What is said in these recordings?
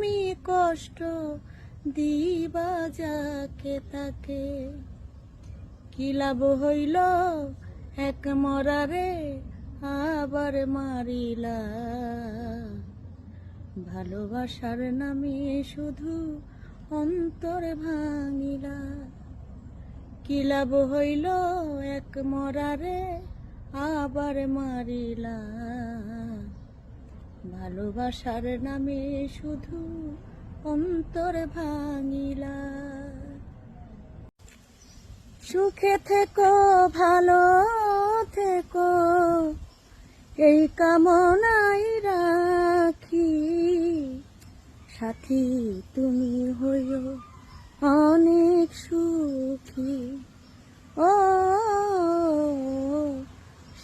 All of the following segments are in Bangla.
তুমি কষ্ট দিবা যাকে তাকে। কি লাভ হইল এক মরারে আবার মারিলা। ভালোবাসার নামে শুধু অন্তর ভাঙিলা। কি লাভ হইল এক মরারে আবার মারিলা। ভালোবাসার নামে শুধু অন্তর ভাঙিলা। সুখে থেকো, ভালো থেকো, এই কামনাই রাখি। সাথী, তুমি হইও অনেক সুখী। ও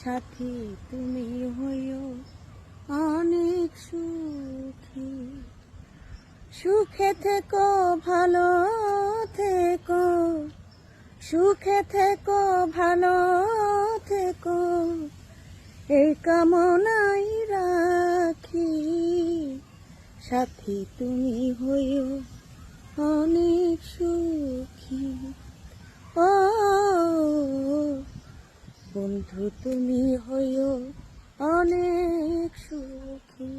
সাথী, তুমি হইও অনেক সুখী। সুখে থেকো, ভালো থেকো। সুখে থেকো, ভালো থেকো। এই কামনাই রাখি। সাথী তুমি হইও অনেক সুখী। ও, বন্ধু তুমি হইও অনেক সুখী।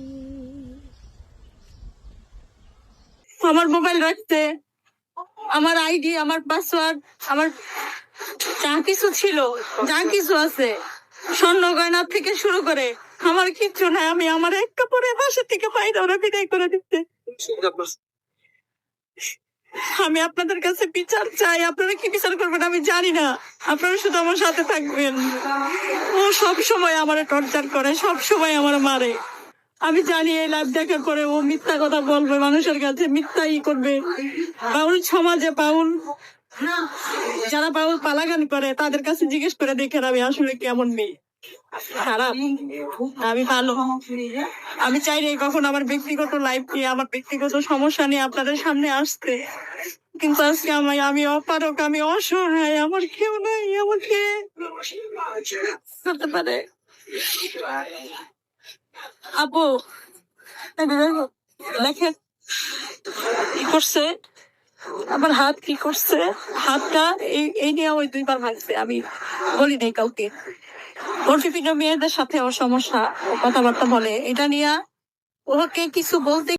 আমার মোবাইল রাখতে আমার আইডি আমার পাসওয়ার্ড আমার যা কিছু ছিল যা কিছু আছে স্বর্ণ গয়না থেকে শুরু করে আমার কিচ্ছু নাই আমি আমার এক কাপড়ে বাসা থেকে পাইলে ওরা বিদায় করে দিতে। আমি আপনাদের কাছে বিচার চাই। আপনারা কি বিচার করবেন? আমি জানি না। আপনারা শুধু আমার সাথে থাকবেন। ও সব সময় আমার টর্চার করে, সব সময় আমার মারে। আমি জানি এই লাইভ দেখার পরে ও মিথ্যা কথা বলবে, মানুষের কাছে মিথ্যা ই করবে। বাউল সমাজে বাউল যারা বাউল পালাগান করে, তাদের কাছে জিজ্ঞেস করে দেখেন আমি আসলে কেমন মেয়ে। খারাপ আমি ভালো। আমি চাই না কখন আমার ব্যক্তিগত লাইফ নিয়ে, আমার ব্যক্তিগত সমস্যা নিয়ে আপনাদের সামনে আসতে। কিন্তু আজকে আমি আমি অপারক আমি অসহায়, আমার কেউ নাই করতে পারে। আপু, দেখেন কি করছে? আমার হাত কি করছে? হাতটা এই এই নিয়ে ওই দুইবার ভাঙছে, আমি বলি নাই কাউকে। ওর বিভিন্ন মেয়েদের সাথে ওর সমস্যা কথাবার্তা বলে। এটা নিয়ে ওকে কিছু বলতে